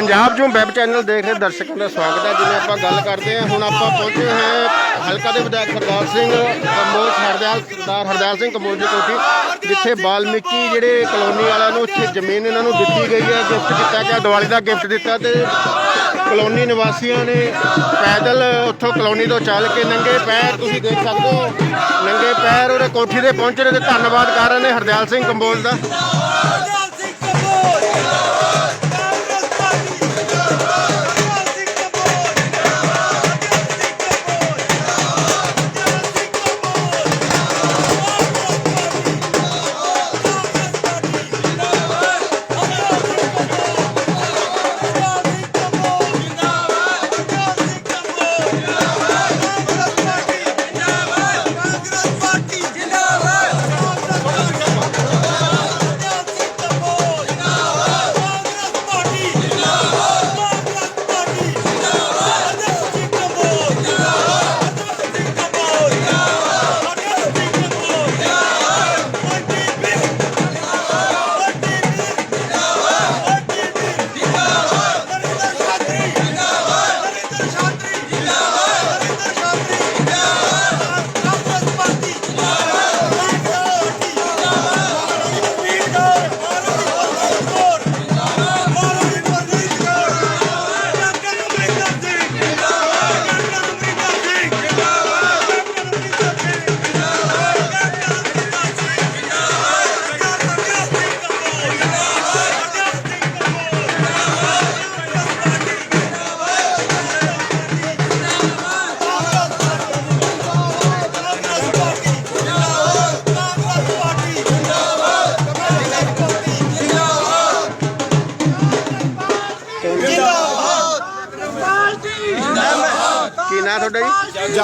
ਪੰਜਾਬ ਜੋ web channel ਦੇਖ ਰਹੇ ਦਰਸ਼ਕਾਂ ਦਾ ਸਵਾਗਤ ਹੈ, ਜਿਵੇਂ ਆਪਾਂ ਗੱਲ ਕਰਦੇ ਹਾਂ। ਹੁਣ ਆਪਾਂ ਪਹੁੰਚੇ ਹਾਂ ਹਲਕਾ ਦੇ ਵਿਧਾਇਕ ਸਰਦਾਰ ਸਿੰਘ ਕੰਬੋਜ, ਹਰਦਿਆਲ ਸਰਦਾਰ ਹਰਦਿਆਲ ਸਿੰਘ ਕੰਬੋਜ ਦੀ ਕੋਠੀ, ਜਿੱਥੇ ਬਾਲਮੀਕੀ ਜਿਹੜੇ ਕਲੋਨੀ ਵਾਲਿਆਂ ਨੂੰ ਉੱਥੇ ਜ਼ਮੀਨ ਇਹਨਾਂ ਨੂੰ ਦਿੱਤੀ ਗਈ ਹੈ, ਗਿਫਟ ਕੀਤਾ ਗਿਆ, ਦੀਵਾਲੀ ਦਾ ਗਿਫਟ ਦਿੱਤਾ ਤੇ ਕਲੋਨੀ ਨਿਵਾਸੀਆਂ ਨੇ ਪੈਦਲ ਉੱਥੋਂ ਕਲੋਨੀ ਤੋਂ ਚੱਲ ਕੇ ਨੰਗੇ ਪੈਰ, ਤੁਸੀਂ ਦੇਖ ਸਕਦੇ ਹੋ, ਨੰਗੇ ਪੈਰ ਉਹਦੇ ਕੋਠੀ ਤੇ ਪਹੁੰਚੇ ਨੇ ਤੇ ਧੰਨਵਾਦ ਕਰ ਰਹੇ ਨੇ ਹਰਦਿਆਲ ਸਿੰਘ ਕੰਬੋਜ ਦਾ।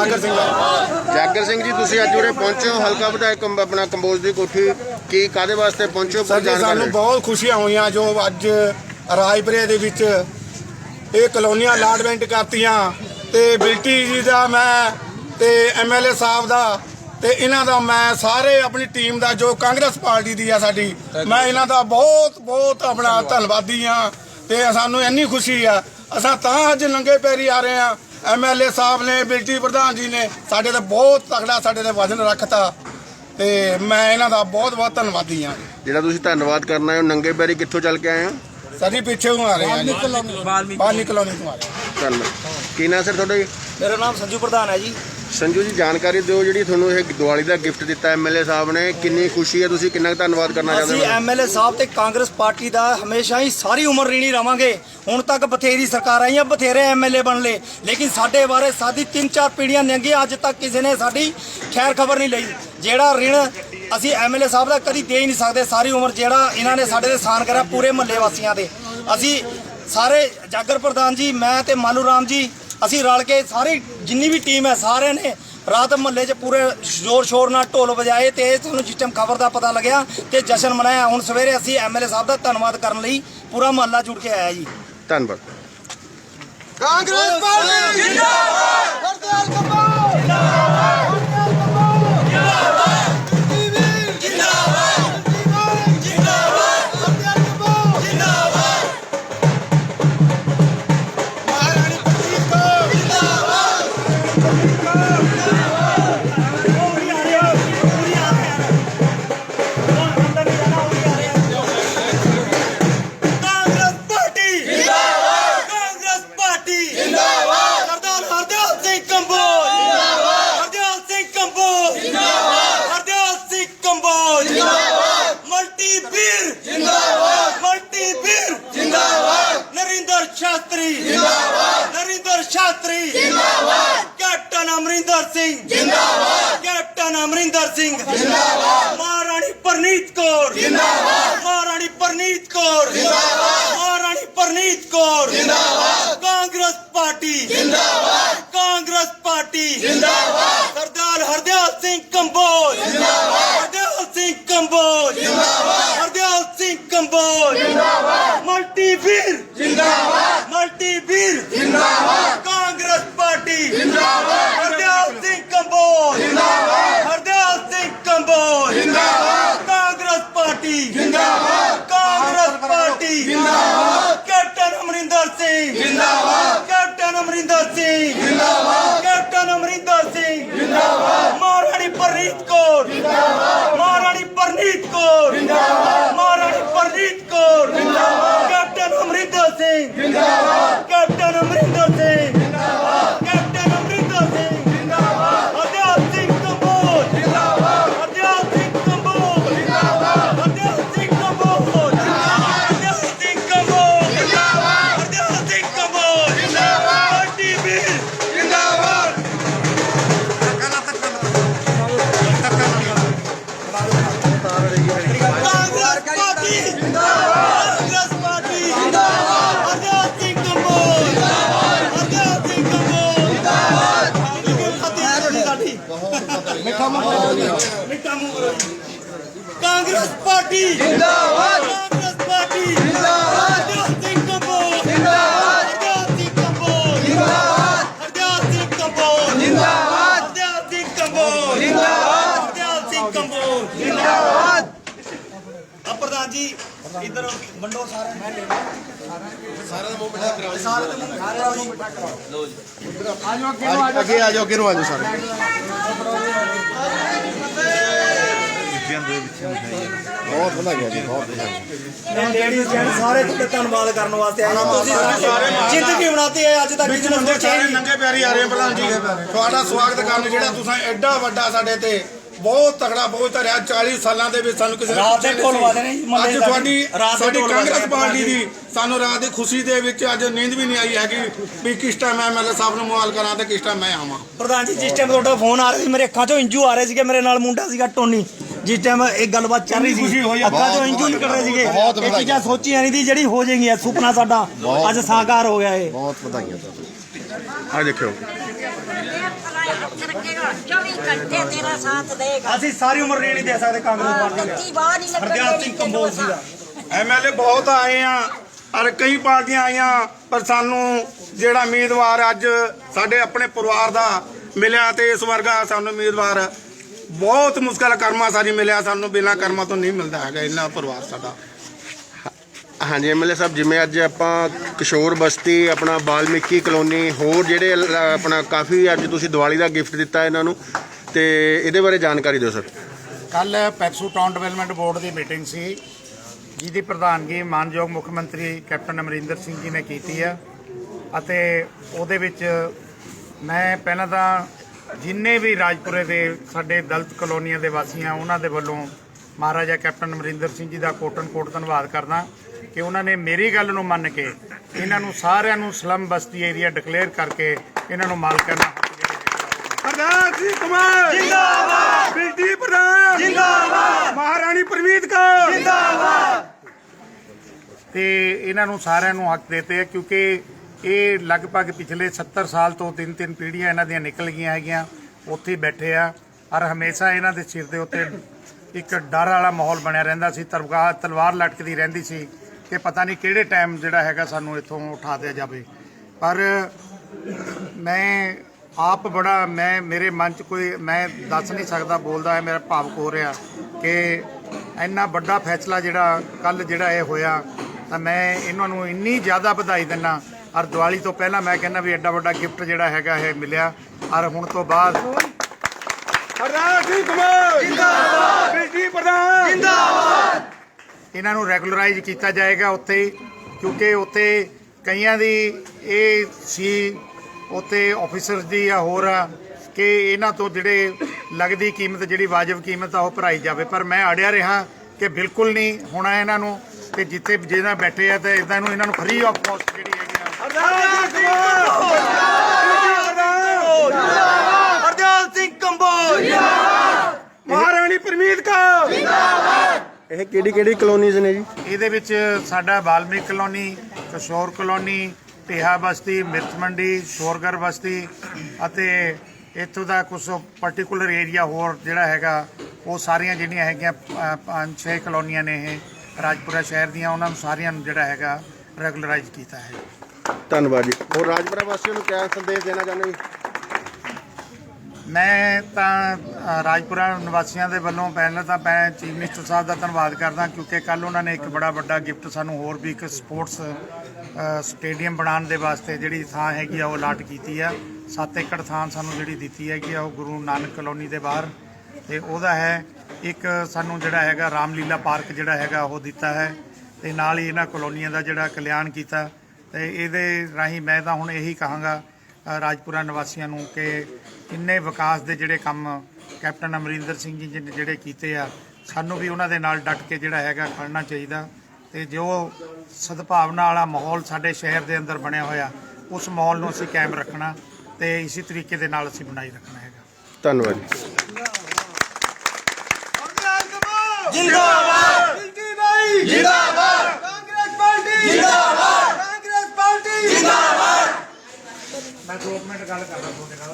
ਜਾਗਰ ਸਿੰਘ ਜਾਗਰ ਸਿੰਘ ਜੀ ਤੁਸੀਂ ਅੱਜ ਉਰੇ ਪਹੁੰਚੇ ਹੋ ਹਲਕਾ ਵਿਧਾਇਕ ਕੰਬ- ਆਪਣਾ ਕੰਬੋਜ ਦੀ ਕੋਠੀ ਕੀ ਕਾਦੇ ਵਾਸਤੇ ਪਹੁੰਚੇ ਹੋ ਸਰ ਜੀ ਸਾਨੂੰ ਬਹੁਤ ਖੁਸ਼ੀਆਂ ਹੋਈਆਂ ਜੋ ਅੱਜ ਰਾਜਪੁਰੇ ਦੇ ਵਿੱਚ ਇਹ ਕਲੋਨੀਆਂ ਅਲਾਟਮੈਂਟ ਕਰਤੀਆਂ ਤੇ ਬਿਲਟੀ ਜੀ ਦਾ ਮੈਂ ਤੇ ਐਮਐਲਏ ਸਾਹਿਬ ਦਾ ਤੇ ਇਹਨਾਂ ਦਾ ਮੈਂ ਸਾਰੇ ਆਪਣੀ ਟੀਮ ਦਾ ਜੋ ਕਾਂਗਰਸ ਪਾਰਟੀ ਦੀ ਆ ਸਾਡੀ ਮੈਂ ਇਹਨਾਂ ਦਾ ਬਹੁਤ ਬਹੁਤ ਆਪਣਾ ਧੰਨਵਾਦੀ। ਆ ਤੇ ਸਾਨੂੰ ਇੰਨੀ ਖੁਸ਼ੀ ਆ। ਅਸਾਂ ਤਾਂ ਅੱਜ ਨੰਗੇ ਪੈਰੀ ਆ ਰਹੇ ਆ ਐਮਐਲਏ ਸਾਹਿਬ ਨੇ ਬਿਲਟੀ ਪ੍ਰਧਾਨ ਜੀ ਨੇ ਸਾਡੇ ਤੇ ਬਹੁਤ ਤਕੜਾ ਸਾਡੇ ਤੇ ਵਜਨ ਰੱਖਤਾ ਤੇ ਮੈਂ ਇਹਨਾਂ ਦਾ ਬਹੁਤ ਬਹੁਤ ਧੰਨਵਾਦੀ ਆ ਜਿਹੜਾ ਤੁਸੀਂ ਧੰਨਵਾਦ ਕਰਨਾ ਹੈ ਉਹ ਨੰਗੇ ਪੈਰੀ ਕਿੱਥੋਂ ਚੱਲ ਕੇ ਆਏ ਹੋ? ਸਾਡੀ ਪਿੱਛੇ ਨੂੰ ਆ ਰਹੇ ਆ ਜੀ। ਬਾਹਰ ਨਿਕਲੋਂ ਨਹੀਂ ਤੋਂ ਆ ਰਹੇ ਆ। ਧੰਨਵਾਦ। ਕੀ ਨਾਂ ਸਰ ਤੁਹਾਡਾ ਜੀ? ਮੇਰਾ ਨਾਮ ਸੰਜੂ ਪ੍ਰਧਾਨ ਹੈ ਜੀ। ਸੰਜੂ ਜੀ ਜਾਣਕਾਰੀ ਦਿਓ ਜਿਹੜੀ ਤੁਹਾਨੂੰ ਇਹ ਦੀਵਾਲੀ ਦਾ ਗਿਫਟ ਦਿੱਤਾ ਐਮਐਲਏ ਸਾਹਿਬ ਨੇ। ਕਿੰਨੀ ਖੁਸ਼ੀ ਹੈ ਤੁਸੀਂ ਕਿੰਨਾ ਧੰਨਵਾਦ ਕਰਨਾ ਚਾਹੁੰਦੇ ਅਸੀਂ ਹੋ? ਐਮਐਲਏ ਸਾਹਿਬ ਤੇ ਕਾਂਗਰਸ ਪਾਰਟੀ ਦਾ ਹਮੇਸ਼ਾ ਹੀ ਸਾਰੀ ਉਮਰ ਰੀਣੀ ਰਵਾਂਗੇ। ਹੁਣ ਤੱਕ ਬਥੇਰੀ ਸਰਕਾਰ ਆਈਆਂ ਬਥੇਰੇ ਐਮਐਲਏ ਬਣ ਲਏ। ਲੇਕਿਨ ਸਾਡੇ ਬਾਰੇ ਸਾਡੀ ਤਿੰਨ ਚਾਰ ਪੀੜ੍ਹੀਆਂ ਲੰਘੀਆਂ ਅੱਜ ਤੱਕ ਕਿਸੇ ਨੇ ਸਾਡੀ ਖੈਰ ਖਬਰ ਨਹੀਂ ਲਈ। ਜਿਹੜਾ ਰਿਣ ਅਸੀਂ ਐਮਐਲਏ ਸਾਹਿਬ ਦਾ ਕਦੀ ਦੇ ਹੀ ਨਹੀਂ ਸਕਦੇ ਸਾਰੀ ਉਮਰ ਜਿਹੜਾ ਇਹਨਾਂ ਨੇ ਸਾਡੇ ਤੇ ਸਾਨ ਕਰਿਆ ਪੂਰੇ ਮਹੱਲੇ ਵਾਸੀਆਂ ਦੇ ਅਸੀਂ ਸਾਰੇ ਜਾਗਰ ਪ੍ਰਧਾਨ ਜੀ ਮੈਂ ਤੇ ਮਾਲੂ ਰਾਮ ਜੀ ਅਸੀਂ ਰਲ ਕੇ ਸਾਰੀ ਜਿੰਨੀ ਵੀ ਟੀਮ ਹੈ ਸਾਰਿਆਂ ਨੇ ਰਾਤ ਮਹੱਲੇ 'ਚ ਪੂਰੇ ਜ਼ੋਰ ਸ਼ੋਰ ਨਾਲ ਢੋਲ ਵਜਾਏ ਤੇ ਇਹ ਸਾਨੂੰ ਸਿਸਟਮ ਖਬਰ ਦਾ ਪਤਾ ਲੱਗਿਆ ਤੇ ਜਸ਼ਨ ਮਨਾਇਆ ਹੁਣ ਸਵੇਰੇ ਅਸੀਂ ਐਮਐਲਏ ਸਾਹਿਬ ਦਾ ਧੰਨਵਾਦ ਕਰਨ ਲਈ ਪੂਰਾ ਮਹੱਲਾ ਜੁੜ ਕੇ ਆਇਆ ਜੀ। ਧੰਨਵਾਦ। ਕਾਂਗਰਸ ਪਾਰਟੀ ਜਿੰਦਾਬਾਦ! ਹਰਦਿਆਲ ਕੰਬੋਜ ਕੌਰ। ਜਿੰਦਾਬਾਦ। ਮਹਾਰਾਣੀ ਪਰਨੀਤ ਕੌਰ। ਜਿੰਦਾਬਾਦ। ਕਾਂਗਰਸ ਪਾਰਟੀ। ਜਿੰਦਾਬਾਦ। ਕਾਂਗਰਸ ਪਾਰਟੀ। ਜਿੰਦਾਬਾਦ। ਸਰਦਾਰ ਹਰਦਿਆਲ ਸਿੰਘ ਕੰਬੋਜ। ਜਿੰਦਾਬਾਦ। ਹਰਦਿਆਲ ਸਿੰਘ ਕੰਬੋਜ। ਜਿੰਦਾਬਾਦ। ਹਰਦਿਆਲ ਸਿੰਘ ਕੰਬੋਜ। ਜਿੰਦਾਬਾਦ। ਮਲਟੀ ਵੀਰ ਜਿੰਦਾਬਾਦ। ਮਲਟੀ ਵੀਰ ਜਿੰਦਾਬਾਦ। ਕਾਂਗਰਸ ਪਾਰਟੀ। ਜਿੰਦਾਬਾਦ। ਹਰਦਿਆਲ ਸਿੰਘ ਕੰਬੋਜ। ਜਿੰਦਾਬਾਦ। ਹਰਦਿਆਲ ਸਿੰਘ ਕੰਬੋਜ। ਜਿੰਦਾਬਾਦ। ਕਾਂਗਰਸ ਪਾਰਟੀ। ਜਿੰਦਾਬਾਦ। ਸਿੰਘ ਜਿੰਦਾਬਾਦ। ਕੈਪਟਨ ਅਮਰਿੰਦਰ ਸਿੰਘ। ਜਿੰਦਾਬਾਦ। ਕੈਪਟਨ ਅਮਰਿੰਦਰ ਸਿੰਘ। ਜਿੰਦਾਬਾਦ। ਮਹਾਰਾਣੀ ਪਰਨੀਤ ਕੌਰ। ਜਿੰਦਾਬਾਦ। ਮਹਾਰਾਣੀ ਪਰਨੀਤ ਕੌਰ। ਜਿੰਦਾਬਾਦ। ਮਹਾਰਾਣੀ ਪਰਨੀਤ ਕੌਰ। ਜਿੰਦਾਬਾਦ। ਕੈਪਟਨ ਅਮਰਿੰਦਰ ਸਿੰਘ। ਜਿੰਦਾਬਾਦ। ਕੈਪਟਨ ਅਮਰਿੰਦਰ ਸਿੰਘ। ਕਾਂਗਰਸ ਪਾਰਟੀ। ਜਿੰਦਾਬਾਦ। ਕਾਂਗਰਸ ਪਾਰਟੀ। ਜਿੰਦਾਬਾਦ। ਪ੍ਰਧਾਨ ਜੀ ਇਧਰ ਵੰਡੋ ਸਾਰੇ ਅੱਗੇ ਆ ਜਾਓ ਅੱਗੇ ਨੂੰ ਆ ਜਾਓ ਸਾਰੇ ਬਹੁਤ ਵਧਾਈਆਂ ਜੀ ਬਹੁਤ ਵਧਾਈਆਂ ਲੇਡੀਜ਼ ਜੈਂਟ ਸਾਰੇ ਤੁਹਾਡੇ ਧੰਨਵਾਦ ਕਰਨ ਵਾਸਤੇ ਆਏ। ਤੁਸੀਂ ਸਾਡੀ ਜ਼ਿੰਦਗੀ ਬਣਾਤੀ ਹੈ ਅੱਜ ਤੱਕ ਸਾਰੇ ਸੋਚਿਆ ਨੰਗੇ ਪਿਆਰੀ ਆ ਰਹੇ ਆ ਪ੍ਰਧਾਨ ਜੀ। ਤੁਹਾਡਾ ਸਵਾਗਤ ਕਰਨ ਜਿਹੜਾ ਤੁਸੀਂ ਐਡਾ ਵੱਡਾ ਸਾਡੇ ਤੇ ਬਹੁਤ ਤਗੜਾ ਬਹੁਤ ਧਰਿਆ 40 ਸਾਲਾਂ ਦੇ ਵਿੱਚ ਸਾਨੂੰ ਕਿਸੇ ਨੇ ਰਾਤ ਦੇ ਪੁੱਛਿਆ ਨਹੀਂ ਢੋਲ ਸੀ। ਵੱਜਦੇ ਨੇ ਜੀ, ਮੁੰਡੇ ਅੱਜ। ਤੁਹਾਡੀ ਰਾਤ ਦੇ ਸਾਡੀ ਢੋਲ ਕਾਂਗਰਸ ਪਾਰਟੀ। ਦੀ ਸਾਨੂੰ ਰਾਤ ਦੀ ਖੁਸ਼ੀ ਦੇ ਵਿੱਚ ਅੱਜ ਨੀਂਦ ਵੀ ਨਹੀਂ ਆਈ ਹੈਗੀ ਵੀ ਕਿਸ ਟਾਈਮ ਐਮਐਲਏ ਸਾਹਿਬ ਨੂੰ ਮੁਹਾਲ ਕਰਾਂ ਤੇ ਕਿਸ ਟਾਈਮ ਮੈਂ ਆਵਾਂ। ਪ੍ਰਧਾਨ ਜੀ ਜਿਸ ਟਾਈਮ ਤੁਹਾਡਾ ਫੋਨ ਆ ਰਿਹਾ ਸੀ ਮੇਰੇ ਅੱਖਾਂ ਚੋਂ ਇੰਜੂ ਆ ਰਹੇ ਸੀਗੇ ਮੇਰੇ ਨਾਲ ਮੁੰਡਾ ਸੀਗਾ ਟੋਨੀ। ਜਿਸ ਟਾਈਮ ਇਹ ਗੱਲਬਾਤ ਚੱਲ ਰਹੀ ਸੀ ਅੱਖਾਂ ਚੋਂ ਇੰਜੂ ਨਿਕਲ ਰਹੇ ਸੀਗੇ। ਬਹੁਤ ਇਹ ਚੀਜ਼ਾਂ ਸੋਚੀਆਂ ਨਹੀਂ ਦੀ ਜਿਹੜੀ ਹੋ ਜਾਏਗੀ ਇਹ ਸੁਪਨਾ ਸਾਡਾ ਅੱਜ ਸਾਕਾਰ ਹੋ ਗਿਆ ਇਹ। ਬਹੁਤ ਵਧਾਈਆਂ ਤੁਹਾਨੂੰ ਆ ਦੇਖਿਓ। ਅਸੀਂ ਸਾਰੀ ਉਮਰ ਨਹੀਂ ਦੇ ਸਕਦੇ ਕਾਂਗਰਸ ਪਾਰਟੀ ਦਾ। ਕੱਤੀ ਬਾਹ ਨਹੀਂ ਹਰਦਿਆਲ ਸਿੰਘ ਕੰਬੋਜ ਲੱਗਣੀ ਸੀਗਾ ਐਮਐਲਏ ਬਹੁਤ ਆਏ ਆ ਅਰ ਕਈ ਪਾਰਟੀਆਂ ਆਈਆਂ ਪਰ ਸਾਨੂੰ ਜਿਹੜਾ ਉਮੀਦਵਾਰ ਅੱਜ ਸਾਡੇ ਆਪਣੇ ਪਰਿਵਾਰ ਦਾ ਮਿਲਿਆ ਤੇ ਇਸ ਵਰਗਾ ਸਾਨੂੰ ਉਮੀਦਵਾਰ ਬਹੁਤ ਮੁਸ਼ਕਲ ਕਰਮਾ ਸਾਰੀ ਮਿਲਿਆ ਸਾਨੂੰ ਬਿਨਾਂ ਕਰਮਾ ਤੋਂ ਨਹੀਂ ਮਿਲਦਾ ਹੈਗਾ ਇੰਨਾ ਪਰਿਵਾਰ ਸਾਡਾ। ਹਾਂਜੀ ਐਮਐਲਏ ਸਾਹਿਬ, ਜਿਵੇਂ ਅੱਜ ਆਪਾਂ ਕਿਸ਼ੋਰ ਬਸਤੀ, ਆਪਣਾ ਬਾਲਮੀਕੀ ਕਲੋਨੀ, ਹੋਰ ਜਿਹੜੇ ਲ- ਆਪਣਾ ਕਾਫੀ ਅੱਜ ਤੁਸੀਂ ਦੀਵਾਲੀ ਦਾ ਗਿਫਟ ਦਿੱਤਾ ਇਹਨਾਂ ਨੂੰ, ਤੇ ਇਹਦੇ ਬਾਰੇ ਜਾਣਕਾਰੀ ਦਿਓ ਸਰ। ਕੱਲ ਪੈਪਸੂ ਟਾਊਨ ਡਿਵੈਲਪਮੈਂਟ ਬੋਰਡ ਦੀ ਮੀਟਿੰਗ ਸੀ, ਜਿਹਦੀ ਪ੍ਰਧਾਨਗੀ ਮਾਨਯੋਗ ਮੁੱਖ ਮੰਤਰੀ ਕੈਪਟਨ ਅਮਰਿੰਦਰ ਸਿੰਘ ਜੀ ਨੇ ਕੀਤੀ ਆ, ਅਤੇ ਉਹਦੇ ਵਿੱਚ ਮੈਂ ਪਹਿਲਾਂ ਤਾਂ ਜਿੰਨੇ ਵੀ ਰਾਜਪੁਰੇ ਦੇ ਸਾਡੇ ਦਲਿਤ ਕਲੋਨੀਆਂ ਦੇ ਵਾਸੀ ਆ, ਉਹਨਾਂ ਦੇ ਵੱਲੋਂ ਮਹਾਰਾਜਾ ਕੈਪਟਨ ਅਮਰਿੰਦਰ ਸਿੰਘ ਜੀ ਦਾ ਕੋਟਨ ਕੋਟ ਧੰਨਵਾਦ ਕਰਦਾ। ਕਿ ਉਹਨਾਂ ਨੇ ਮੇਰੀ ਗੱਲ ਨੂੰ ਮੰਨ ਕੇ ਇਹਨਾਂ ਨੂੰ ਸਾਰਿਆਂ ਨੂੰ ਸਲਮ ਬਸਤੀ ਏਰੀਆ ਡਿਕਲੇਅਰ ਕਰਕੇ ਇਹਨਾਂ ਨੂੰ ਮਾਲਕਾਨਾ ਪ੍ਰਧਾਨ ਜੀ ਕੁਮਾਰ ਜਿੰਦਾਬਾਦ! ਬਿਲਟੀ ਪ੍ਰਧਾਨ! ਜਿੰਦਾਬਾਦ! ਮਹਾਰਾਣੀ ਪ੍ਰਨੀਤ ਕੌਰ! ਤੇ ਇਹਨਾਂ ਨੂੰ ਸਾਰਿਆਂ ਨੂੰ ਹੱਕ ਦਿੱਤੇ ਆ ਕਿਉਂਕਿ ਇਹ ਲਗਭਗ ਪਿਛਲੇ 70 ਸਾਲ ਤੋਂ ਤਿੰਨ ਤਿੰਨ ਪੀੜ੍ਹੀਆਂ ਇਹਨਾਂ ਦੀਆਂ ਨਿਕਲ ਗਈਆਂ ਹੈਗੀਆਂ ਉੱਥੇ ਹੀ ਬੈਠੇ ਆ ਔਰ ਹਮੇਸ਼ਾ ਇਹਨਾਂ ਦੇ ਸਿਰ ਦੇ ਉੱਤੇ ਇੱਕ ਡਰ ਵਾਲਾ ਮਾਹੌਲ ਬਣਿਆ ਰਹਿੰਦਾ ਸੀ ਤਰਵਾਰ ਤਲਵਾਰ ਲਟਕਦੀ ਰਹਿੰਦੀ ਸੀ। ਕਿ ਪਤਾ ਨਹੀਂ ਕਿਹੜੇ ਟਾਈਮ ਜਿਹੜਾ ਹੈਗਾ ਸਾਨੂੰ ਇੱਥੋਂ ਉਠਾ ਦਿਆ ਜਾਵੇ। ਪਰ ਮੈਂ ਆਪ ਬੜਾ ਮੈਂ ਮੇਰੇ ਮਨ 'ਚ ਕੋਈ ਮੈਂ ਦੱਸ ਨਹੀਂ ਸਕਦਾ ਬੋਲਦਾ ਹੈ ਮੇਰਾ ਭਾਵਕ ਹੋ ਰਿਹਾ ਕਿ ਇੰਨਾ ਵੱਡਾ ਫੈਸਲਾ ਜਿਹੜਾ ਕੱਲ ਜਿਹੜਾ ਇਹ ਹੋਇਆ ਤਾਂ ਮੈਂ ਇਹਨਾਂ ਨੂੰ ਇੰਨੀ ਜ਼ਿਆਦਾ ਵਧਾਈ ਦਿੰਦਾ। ਔਰ ਦੀਵਾਲੀ ਤੋਂ ਪਹਿਲਾਂ ਮੈਂ ਕਹਿੰਦਾ ਵੀ ਐਡਾ ਵੱਡਾ ਗਿਫਟ ਜਿਹੜਾ ਹੈਗਾ ਇਹ ਮਿਲਿਆ। ਔਰ ਹੁਣ ਤੋਂ ਬਾਅਦ ਜੀ ਕੁਮਾਰ ਜਿੰਦਾਬਾਦ। ਬਿਲਟੀ ਪ੍ਰਧਾਨ। ਜਿੰਦਾਬਾਦ। ਇਹਨਾਂ ਨੂੰ ਰੈਗੂਲਰਾਈਜ਼ ਕੀਤਾ ਜਾਏਗਾ ਉੱਥੇ ਹੀ, ਕਿਉਂਕਿ ਉੱਥੇ ਕਈਆਂ ਦੀ ਇਹ ਸੀ ਉੱਥੇ ਆਫੀਸਰਸ ਦੀ ਜਾਂ ਹੋਰ ਆ ਕਿ ਇਹਨਾਂ ਤੋਂ ਜਿਹੜੇ ਲੱਗਦੀ ਕੀਮਤ ਜਿਹੜੀ ਵਾਜਬ ਕੀਮਤ ਆ ਉਹ ਭਰਾਈ ਜਾਵੇ। ਪਰ ਮੈਂ ਅੜਿਆ ਰਿਹਾ ਕਿ ਬਿਲਕੁਲ ਨਹੀਂ ਹੋਣਾ ਇਹਨਾਂ ਨੂੰ ਤੇ ਜਿੱਥੇ ਜਿਹਨਾਂ ਬੈਠੇ ਆ ਤੇ ਇਦਾਂ ਨੂੰ ਇਹਨਾਂ ਨੂੰ ਫ੍ਰੀ ਆਫ ਕਾਸਟ ਜਿਹੜੀ ਹੈਗੀ ਆ। ਇਹ ਕਿਹੜੀ ਕਿਹੜੀ ਕਲੋਨੀਜ਼ ਨੇ ਜੀ? ਇਹਦੇ ਵਿੱਚ ਸਾਡਾ ਬਾਲਮੀਕ ਕਲੋਨੀ ਕਿਸ਼ੋਰ ਕਲੋਨੀ ਟੇਹਾ ਬਸਤੀ ਮਿਰਚ ਮੰਡੀ ਸ਼ੋਰਗਰ ਬਸਤੀ ਅਤੇ ਇੱਥੋਂ ਦਾ ਕੁਝ ਪਾਰਟਿਕੂਲਰ ਏਰੀਆ ਹੋਰ ਜਿਹੜਾ ਹੈਗਾ ਉਹ ਸਾਰੀਆਂ ਜਿਹੜੀਆਂ ਹੈਗੀਆਂ ਪੰਜ ਛੇ ਕਲੋਨੀਆਂ ਨੇ ਇਹ। ਰਾਜਪੁਰਾ ਸ਼ਹਿਰ ਦੀਆਂ ਉਹਨਾਂ ਨੂੰ ਸਾਰਿਆਂ ਨੂੰ ਜਿਹੜਾ ਹੈਗਾ ਰੈਗੂਲਰਾਈਜ਼ ਕੀਤਾ ਹੈ। ਧੰਨਵਾਦ ਜੀ। ਹੋਰ ਰਾਜਪੁਰਾ ਵਾਸੀਆਂ ਨੂੰ ਕਿਆ ਸੰਦੇਸ਼ ਦੇਣਾ ਚਾਹੁੰਦੇ ਜੀ? ਮੈਂ ਤਾਂ ਰਾਜਪੁਰਾ ਨਿਵਾਸੀਆਂ ਦੇ ਵੱਲੋਂ ਪਹਿਲਾਂ ਤਾਂ ਮੈਂ ਚੀਫ ਮਿਨਿਸਟਰ ਸਾਹਿਬ ਦਾ ਧੰਨਵਾਦ ਕਰਦਾ ਕਿਉਂਕਿ ਕੱਲ ਉਹਨਾਂ ਨੇ ਇੱਕ ਬੜਾ ਵੱਡਾ ਗਿਫਟ ਸਾਨੂੰ ਹੋਰ ਵੀ ਇੱਕ ਸਪੋਰਟਸ ਸਟੇਡੀਅਮ ਬਣਾਉਣ ਦੇ ਵਾਸਤੇ ਜਿਹੜੀ ਥਾਂ ਹੈਗੀ ਆ ਉਹ ਅਲਾਟ ਕੀਤੀ ਆ। 7 ਏਕੜ ਥਾਂ ਸਾਨੂੰ ਜਿਹੜੀ ਦਿੱਤੀ ਹੈਗੀ ਆ, ਉਹ ਗੁਰੂ ਨਾਨਕ ਕਲੋਨੀ ਦੇ ਬਾਹਰ। ਤੇ ਉਹਦਾ ਹੈ, ਇੱਕ ਸਾਨੂੰ ਜਿਹੜਾ ਹੈਗਾ ਰਾਮਲੀਲਾ ਪਾਰਕ ਜਿਹੜਾ ਹੈਗਾ ਉਹ ਦਿੱਤਾ ਹੈ। ਤੇ ਨਾਲ ਹੀ ਇਹਨਾਂ ਕਲੋਨੀਆਂ ਦਾ ਜਿਹੜਾ ਕਲਿਆਣ ਕੀਤਾ। ਤੇ ਇਹਦੇ ਰਾਹੀਂ ਮੈਂ ਤਾਂ ਹੁਣ ਇਹੀ ਕਹਾਂਗਾ ਰਾਜਪੁਰਾ ਨਿਵਾਸੀਆਂ ਨੂੰ ਕਿ ਕਿੰਨੇ ਵਿਕਾਸ ਦੇ ਜਿਹੜੇ ਕੰਮ ਕੈਪਟਨ ਅਮਰਿੰਦਰ ਸਿੰਘ ਜੀ ਨੇ ਜਿਹੜੇ ਕੀਤੇ ਆ ਸਾਨੂੰ ਵੀ ਉਹਨਾਂ ਦੇ ਨਾਲ ਡਟ ਕੇ ਜਿਹੜਾ ਹੈਗਾ ਖੜਨਾ ਚਾਹੀਦਾ ਤੇ ਜੋ ਸਦਭਾਵਨਾ ਵਾਲਾ ਮਾਹੌਲ ਸਾਡੇ ਸ਼ਹਿਰ ਦੇ ਅੰਦਰ ਬਣਿਆ ਹੋਇਆ ਉਸ ਮਾਹੌਲ ਨੂੰ ਅਸੀਂ ਕਾਇਮ ਰੱਖਣਾ ਤੇ ਇਸੇ ਤਰੀਕੇ ਦੇ ਨਾਲ ਅਸੀਂ ਬਣਾਈ ਰੱਖਣਾ ਹੈਗਾ। ਧੰਨਵਾਦ ਜੀ। ਜਿੰਦਾਬਾਦ! ਜਿੰਦਾਬਾਦ ਕਾਂਗਰਸ ਪਾਰਟੀ ਜਿੰਦਾਬਾਦ ਕਾਂਗਰਸ ਪਾਰਟੀ ਜਿੰਦਾਬਾਦ ਮੈਂ ਮਿੰਟ ਗੱਲ ਕਰਦਾ ਤੁਹਾਡੇ ਨਾਲ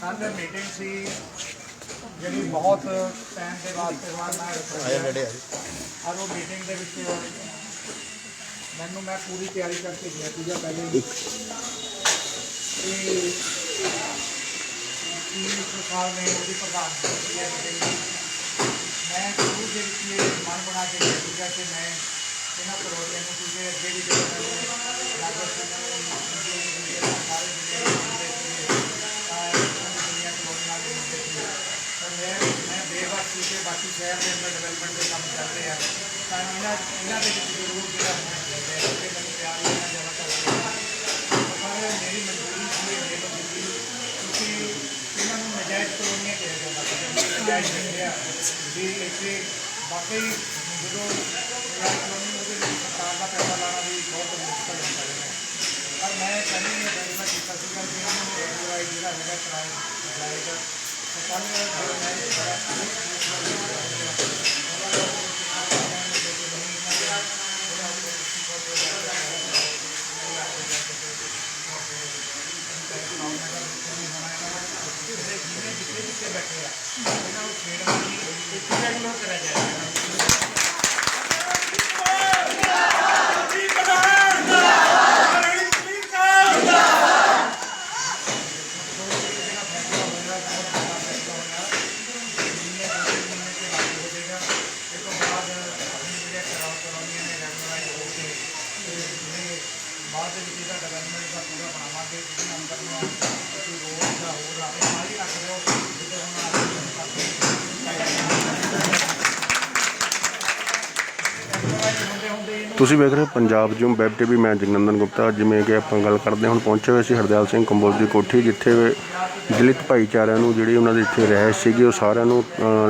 ਕੱਲ ਮੀਟਿੰਗ ਸੀ ਜਿਹੜੀ ਬਹੁਤ ਟਾਈਮ ਦੇ ਵਾਸਤੇ ਬਾਅਦ ਮੈਂ ਆਇਆ ਨੇੜੇ ਆ ਉਹ ਮੀਟਿੰਗ ਦੇ ਵਿੱਚ ਮੈਨੂੰ ਮੈਂ ਪੂਰੀ ਤਿਆਰੀ ਕਰਕੇ ਗਿਆ ਸੀਗਾ ਪਹਿਲੇ ਹੀ। ਤੇ ਕੀ ਸਰਕਾਰ ਨੇ ਉਹਦੀ ਪ੍ਰਧਾਨ ਕੀਤੀ ਹੈ। ਮੈਂ ਸ਼ੁਰੂ ਦੇ ਵਿੱਚ ਇਹ ਮਨ ਬਣਾ ਕੇ ਗਿਆ ਸੀਗਾ ਕਿ ਮੈਂ ਇਹਨਾਂ ਪ੍ਰੋਗਰਾਮਾਂ ਨੂੰ ਕਿਉਂਕਿ ਅੱਗੇ ਵੀ ਜਦੋਂ ਮੈਂ ਰਾਜਸਥਾਨ ਬਾਕੀ ਸ਼ਹਿਰ ਦੇ ਅੰਦਰ ਡਿਵੈਲਪਮੈਂਟ ਦੇ ਕੰਮ ਚੱਲ ਰਹੇ ਆ ਤਾਂ ਇਹਨਾਂ ਇਹਨਾਂ ਦੇ ਵਿੱਚ ਜ਼ਰੂਰ ਜਿਹੜਾ ਹੋਣਾ ਚਾਹੀਦਾ ਹੈ ਕਿ ਮੈਨੂੰ ਪਿਆਰ ਲੈਣਾ ਜ਼ਿਆਦਾ ਕਰ ਪਰ ਮੇਰੀ ਮਜਬੂਰੀ ਸੀ ਇਹ ਬੇਵਕਤੀ ਕਿਉਂਕਿ ਇਹਨਾਂ ਨੂੰ ਨਜਾਇਜ਼ ਕਲੋਨੀਆਂ ਕਿਹਾ ਜਾਂਦਾ ਸੀ ਨਜਾਇਜ਼ ਦੇਖਿਆ ਵੀ ਇੱਥੇ ਵਾਕਈ ਜਦੋਂ ਨਜਾਇਜ਼ ਕਲੋਨੀ ਉਹਦੇ ਵਿੱਚ ਸਰਕਾਰ ਦਾ ਪੈਸਾ ਲਾਣਾ ਵੀ ਬਹੁਤ ਮੁਸ਼ਕਲ ਹੁੰਦਾ ਹੈ ਪਰ ਮੈਂ ਪਹਿਲੇ ਹੀ ਫੈਸਲਾ ਕੀਤਾ ਸੀਗਾ ਕਿ ਇਹਨਾਂ ਨੂੰ ਰੈਗੂਲਾਈਜ਼ ਜਿਹੜਾ ਹੈਗਾ ਕਰਾਇਆ ਜਾਏਗਾ ਤੇ ਕੱਲ੍ਹ ਜਦੋਂ ਮੈਂ ਇਹ ਕਰਿਆ ਬਾਅਦ ਦੇ ਵਿੱਚ ਇਹਦਾ ਡਿਵੈਲਪਮੈਂਟ ਦਾ ਪੂਰਾ ਬਣਾਵਾਂਗੇ ਜਿਹਦੇ ਅੰਦਰ ਨੂੰ ਅਸੀਂ ਰੋਡ ਦਾ ਹੋਰ ਆਪਣੇ ਨਾਲ ਹੀ ਰੱਖ ਦਿਓ ਜਿੱਥੇ ਹੁਣ ਹੁੰਦੇ ਹੁੰਦੇ ਇਹਨੂੰ ਤੁਸੀਂ ਵੇਖ ਰਹੇ ਹੋ ਪੰਜਾਬ ਜੂਮ ਵੈਬ ਟੀਵੀ, ਮੈਂ ਜਗਨੰਦਨ ਗੁਪਤਾ। ਜਿਵੇਂ ਕਿ ਆਪਾਂ ਗੱਲ ਕਰਦੇ ਹਾਂ, ਹੁਣ ਪਹੁੰਚੇ ਹੋਏ ਸੀ ਹਰਦਿਆਲ ਸਿੰਘ ਕੰਬੋਜ ਦੀ ਕੋਠੀ, ਜਿੱਥੇ ਦਲਿਤ ਭਾਈਚਾਰਿਆਂ ਨੂੰ ਜਿਹੜੇ ਉਹਨਾਂ ਦੇ ਇੱਥੇ ਰਹਿਸ਼ ਸੀਗੇ, ਉਹ ਸਾਰਿਆਂ ਨੂੰ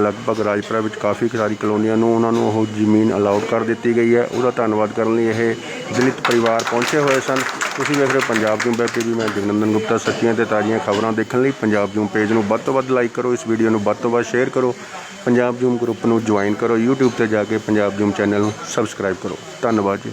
ਲਗਭਗ ਰਾਜਪੁਰਾ ਵਿੱਚ ਕਾਫੀ ਸਾਰੀ ਕਲੋਨੀਆਂ ਨੂੰ ਉਹਨਾਂ ਨੂੰ ਉਹ ਜ਼ਮੀਨ ਅਲਾਉਡ ਕਰ ਦਿੱਤੀ ਗਈ ਹੈ। ਉਹਦਾ ਧੰਨਵਾਦ ਕਰਨ ਲਈ ਇਹ ਦਲਿਤ ਪਰਿਵਾਰ ਪਹੁੰਚੇ ਹੋਏ ਸਨ। ਤੁਸੀਂ ਵੇਖ ਰਹੇ ਹੋ ਪੰਜਾਬ ਜੂਮ ਟੀਵੀ ਮੈਂ ਜਗਨੰਦਨ ਗੁਪਤਾ। ਸੱਚੀਆਂ ਤੇ ਤਾਜ਼ੀਆਂ ਖਬਰਾਂ ਦੇਖਣ ਲਈ ਪੰਜਾਬ ਜੂਮ ਪੇਜ ਨੂੰ ਵੱਧ ਤੋਂ ਵੱਧ ਲਾਈਕ ਕਰੋ, ਇਸ ਵੀਡੀਓ ਨੂੰ ਵੱਧ ਤੋਂ ਵੱਧ ਸ਼ੇਅਰ ਕਰੋ। ਪੰਜਾਬ ਜੂਮ ਗਰੁੱਪ ਨੂੰ ਜੁਆਇਨ ਕਰੋ, YouTube ਤੇ ਜਾ ਕੇ ਪੰਜਾਬ ਜੂਮ ਚੈਨਲ ਨੂੰ ਸਬਸਕ੍ਰਾਈਬ ਕਰੋ। ਧੰਨਵਾਦ ਜੀ।